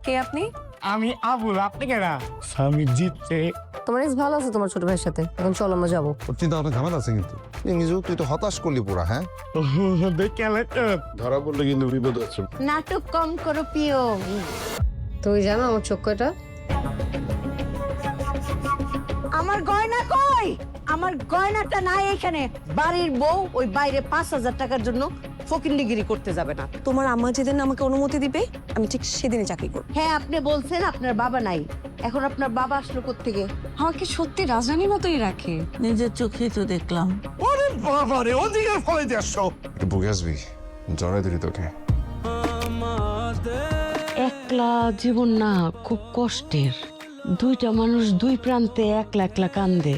কে আপনি? আমি আবুল আপনি কেনা স্বামী জিতছে। তোমার এক্স ভালো আছে তোমার ছোট ভাইয়ের সাথে? এখন চলো আমরা যাব। ওর চিন্তা ভাবনা ঝামেলা আছে কিন্তু। তুই তো হতাশ করলি পুরা হ্যাঁ? দেখে ধরা পড়লে কিন্তু বিপদ আছে নাটক কম করো প্রিয়। তুমি জানো আমার চোখ কয়টা? আমার গয়না কই? আমার গয়নাটা নাই এখানে। বাড়ির বউ ওই বাইরে পাঁচ হাজার টাকার জন্য ফকিন্ডিগিরি করতে যাবে না। তোমার আম্মা যেদিন আমাকে অনুমতি দিবে আমি ঠিক সেদিনই চাকরি করব। হ্যাঁ আপনি বলছেন আপনার বাবা নাই। এখন আপনার বাবা আসলো থেকে আমাকে সত্যি রাজধানীর মতোই রাখে। নিজের চোখে তো দেখলাম। ওরে বাবা রে ওদিকে ফলে দিয়ে আসছো। একটু বুকে আসবি জড়াই দিলি তোকে। একলা জীবন না খুব কষ্টের। দুইটা মানুষ দুই প্রান্তে একলা একলা কান্দে।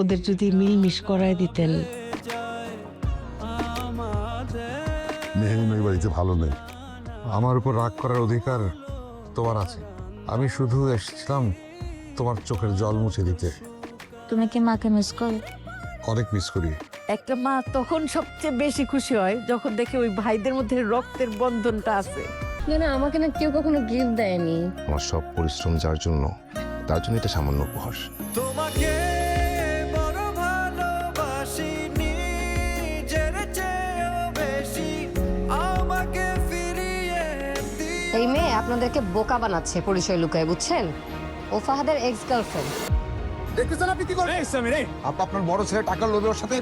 ওদের যদি মিলমিশ করায় দিতেন মেহেরিন বাড়িতে ভালো নেই। আমার উপর রাগ করার অধিকার তোমার আছে। আমি শুধু এসেছিলাম তোমার চোখের জল মুছে দিতে। তুমি কি মাকে মিস করো? অনেক মিস করি। একটা মা তখন সবচেয়ে বেশি খুশি হয় যখন দেখে ওই ভাইদের মধ্যে রক্তের বন্ধনটা আছে। না আমাকে না কেউ কখনো গিফট দেয়নি। আমার সব পরিশ্রম যার জন্য তার জন্য এটা সামান্য উপহার। তোমাকে এই মেয়ে আপনাদেরকে বোকা বানাচ্ছে পরিচয় লুকায় বুঝছেন? ও ফাহাদের এক্স গার্লফ্রেন্ড দেখতেছেন আপনি কি করে আপা আপনার বড় ছেলে টাকার লোভে ওর সাথে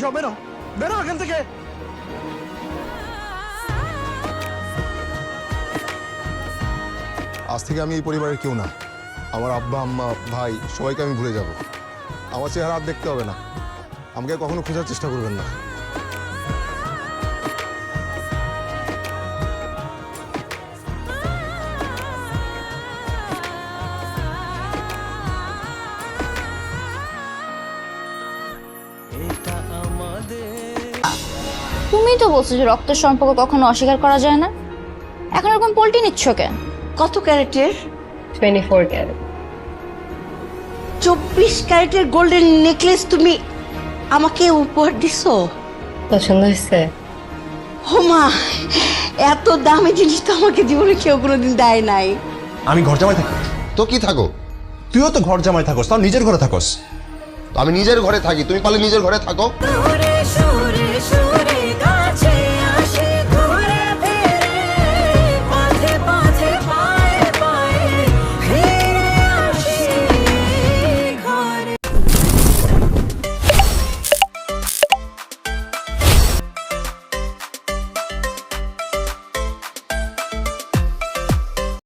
যাও বেরো। বেরো এখান থেকে। আজ থেকে আমি এই পরিবারের কেউ না। আমার আব্বা আম্মা ভাই সবাইকে আমি ভুলে যাব। আমার চেহারা আর দেখতে হবে না। আমাকে কখনো খোঁজার চেষ্টা করবেন না। তুমি তো বলছো যে রক্তের সম্পর্ক কখনো অস্বীকার করা যায় না। এখন এরকম পোল্টি নিচ্ছ কেন? কত ক্যারেটের? Twenty four carat. চব্বিশ ক্যারেটের গোল্ডেন নেকলেস তুমি আমাকে উপহার দিছো? পছন্দ হয়েছে? হোমা এত দামি জিনিস তো আমাকে জীবনে কেউ কোনোদিন দেয় নাই। আমি ঘর জামাই থাকি। তো কি থাকো? তুইও তো ঘর জামাই থাকস তাও নিজের ঘরে থাকস। আমি নিজের ঘরে থাকি তুমি পারলে নিজের ঘরে থাকো।